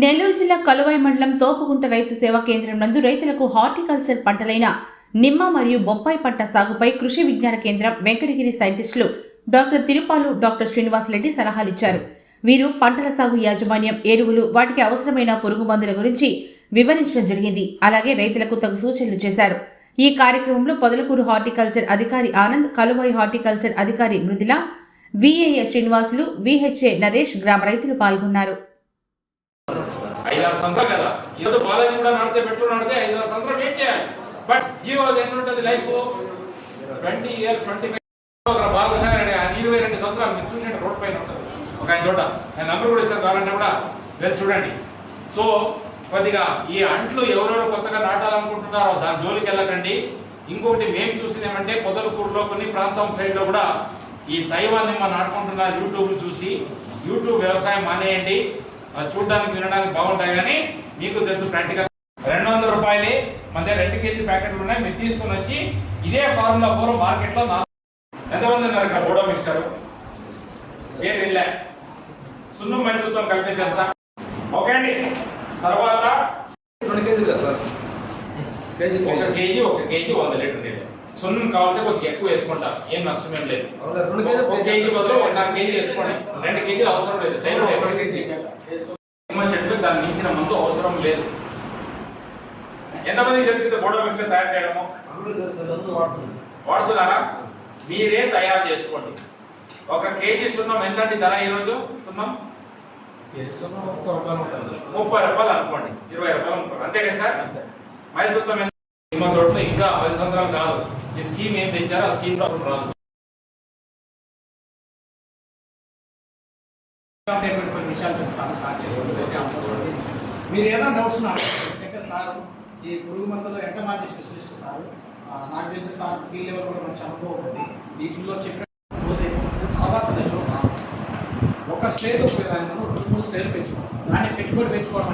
నెల్లూరు జిల్లా కలువై మండలం తోపుగుంట రైతు సేవా కేంద్రం నందు రైతులకు హార్టికల్చర్ పంటలైన నిమ్మ మరియు బొప్పాయి పంట సాగుపై కృషి విజ్ఞాన కేంద్రం వెంకటగిరి సైంటిస్టులు డాక్టర్ తిరుపాలు డాక్టర్ శ్రీనివాసరెడ్డి సలహాలిచ్చారు. వీరు పంటల సాగు యాజమాన్యం ఎరువులు వాటికి అవసరమైన పురుగు మందుల గురించి వివరించడం జరిగింది. అలాగే రైతులకు తగు సూచనలు చేశారు. ఈ కార్యక్రమంలో పొదలకూరు హార్టికల్చర్ అధికారి ఆనంద్ కలువై హార్టికల్చర్ అధికారి మృదుల విఏఏ శ్రీనివాసులు విహెచ్ఏ నరేష్ గ్రామ రైతులు పాల్గొన్నారు. ఐదారు సంవత్సరాలు కదా. ఈరోజు బాలాజీ కూడా నడితే పెట్రోల్ నడితే ఐదారు సంవత్సరాలు వెయిట్ చేయాలి. బట్ జీవో ఎన్ని ఉంటుంది? Life twenty years twenty five Balakrishna ఆయన ఇరవై రెండు సంవత్సరాలు మీరు చూడండి రోడ్ పైన ఉంటుంది. ఒక ఆయన చోట ఆయన నంబర్ కూడా ఇస్తారు కావాలంటే కూడా వెళ్ళి చూడండి. సో కొద్దిగా ఈ అంట్లు ఎవరెవరు కొత్తగా నాటాలనుకుంటున్నారో దాని జోలికి వెళ్ళకండి. ఇంకొకటి మేము చూసింది ఏమంటే పొదలకూరులో కొన్ని ప్రాంతం సైడ్లో కూడా ఈ తైవాన్ మనం నాటుకుంటున్నారు యూట్యూబ్ చూసి. యూట్యూబ్ వ్యవసాయం మానేయండి. అది చూడడానికి వినడానికి బాగుంటాయి కానీ మీకు తెలుసు ప్రాక్టికల్ రెండు వందల రూపాయలు మన దగ్గర రెండు కేజీ ప్యాకెట్లు ఉన్నాయి. మీరు తీసుకుని వచ్చి ఇదే ఫార్ములా ఫోర్ మార్కెట్లో ఎంతమంది ఉన్నారు ఇక్కడ? బోడో మిక్చర్ ఏం వెళ్ళా సున్నం మైలుతో కలిపి తెలుసా? ఓకే అండి. తర్వాత రెండు కేజీలు సార్? కేజీ ఒక కేజీ. ఒక కేజీ వంద లీటర్ నీళ్ళు సున్నం కావాల్సి కొద్దిగా ఎక్కువ వేసుకుంటా. ఏం నష్టం ఏం లేదు. అవునా, రెండు కేజీలు ఒక కేజీ బదులు ఒకన్నర కేజీ వేసుకోండి. రెండు కేజీలు అవసరం లేదు. చెట్లు దాన్ని మించిన మందు అవసరం లేదు. ఎంతమంది తెలిసింది బోడో మిక్చర్ తయారు చేయడము? వాడుతున్నారా? మీరే తయారు చేసుకోండి. ఒక కేజీ సున్నం ఎంత అండి ధర ఈరోజు? సున్నం? ముప్పై రూపాయలు అనుకోండి. ఇరవై రూపాయలు అనుకోండి. అంతే కదా సార్? ఎంత? తోటలో ఇంకా పది సంవత్సరాలు కాదు. ఈ స్కీమ్ ఏం తెచ్చారో ఆ స్కీమ్లో రాదు. కొన్ని విషయాలు చెప్తాను సార్ మీరు ఏదైనా డౌట్స్ నాకు ఎందుకంటే సార్ ఈ పురుగు మందులో ఎంటమాలజీ స్పెషలిస్ట్ సార్ నాకు తెలిసి సార్ ఫీల్డ్ లెవెల్ కూడా మంచి అనుభవం ఉంది వీటిల్లో చెప్పిన రోజు అయిపోతుంది. తర్వాత దశలో ఒక స్ప్రేతో పోయేదాన్ని రెండు మూడు స్ప్రేలు పెంచుకోవాలి. దాన్ని పెట్టుబడి పెంచుకోవడం